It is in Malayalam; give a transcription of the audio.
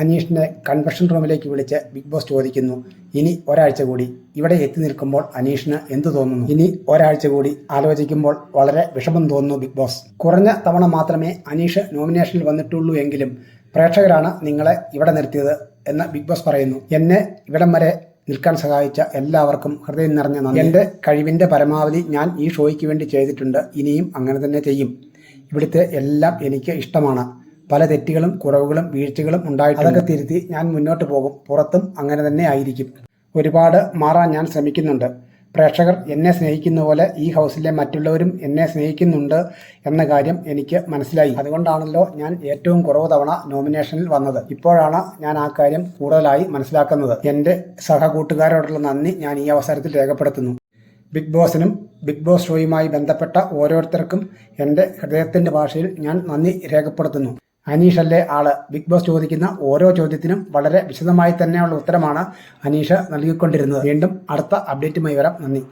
അനീഷിനെ കൺവെൻഷൻ റൂമിലേക്ക് വിളിച്ച് ബിഗ് ബോസ് ചോദിക്കുന്നു. ഇനി ഒരാഴ്ച കൂടി ഇവിടെ എത്തി നിൽക്കുമ്പോൾ അനീഷിന് എന്തു തോന്നുന്നു? ഇനി ഒരാഴ്ച കൂടി ആലോചിക്കുമ്പോൾ വളരെ വിഷമം തോന്നുന്നു ബിഗ് ബോസ്. കുറഞ്ഞ തവണ മാത്രമേ അനീഷ് നോമിനേഷനിൽ വന്നിട്ടുള്ളൂ എങ്കിലും പ്രേക്ഷകരാണ് നിങ്ങളെ ഇവിടെ നിർത്തിയത് എന്ന് ബിഗ് ബോസ് പറയുന്നു. എന്നെ ഇവിടം വരെ നിൽക്കാൻ സഹായിച്ച എല്ലാവർക്കും ഹൃദയം നിറഞ്ഞ നന്ദി. എന്റെ കഴിവിന്റെ പരമാവധി ഞാൻ ഈ ഷോയ്ക്ക് വേണ്ടി ചെയ്തിട്ടുണ്ട്. ഇനിയും അങ്ങനെ തന്നെ ചെയ്യും. ഇവിടുത്തെ എല്ലാം എനിക്ക് ഇഷ്ടമാണ്. പല തെറ്റുകളും കുറവുകളും വീഴ്ചകളും ഉണ്ടായി അതൊക്കെ തിരുത്തി ഞാൻ മുന്നോട്ട് പോകും. പുറത്തും അങ്ങനെ തന്നെ ആയിരിക്കും. ഒരുപാട് മാറാൻ ഞാൻ ശ്രമിക്കുന്നുണ്ട്. പ്രേക്ഷകർ എന്നെ സ്നേഹിക്കുന്ന പോലെ ഈ ഹൗസിലെ മറ്റുള്ളവരും എന്നെ സ്നേഹിക്കുന്നുണ്ട് എന്ന കാര്യം എനിക്ക് മനസ്സിലായി. അതുകൊണ്ടാണല്ലോ ഞാൻ ഏറ്റവും കുറവ് തവണ നോമിനേഷനിൽ വന്നത്. ഇപ്പോഴാണ് ഞാൻ ആ കാര്യം കൂടുതലായി മനസ്സിലാക്കുന്നത്. എന്റെ സഹകൂട്ടുകാരോടുള്ള നന്ദി ഞാൻ ഈ അവസരത്തിൽ രേഖപ്പെടുത്തുന്നു. ബിഗ് ബോസിനും ബിഗ് ബോസ് ഷോയുമായി ബന്ധപ്പെട്ട ഓരോരുത്തർക്കും എന്റെ ഹൃദയത്തിന്റെ ഭാഷയിൽ ഞാൻ നന്ദി രേഖപ്പെടുത്തുന്നു. അനീഷല്ലേ ആൾ? ബിഗ് ബോസ് ചോദിക്കുന്ന ഓരോ ചോദ്യത്തിനും വളരെ വിശദമായി തന്നെയുള്ള ഉത്തരമാണ് അനീഷ് നൽകിക്കൊണ്ടിരുന്നത്. വീണ്ടും അടുത്ത അപ്ഡേറ്റുമായി വരാം. നന്ദി.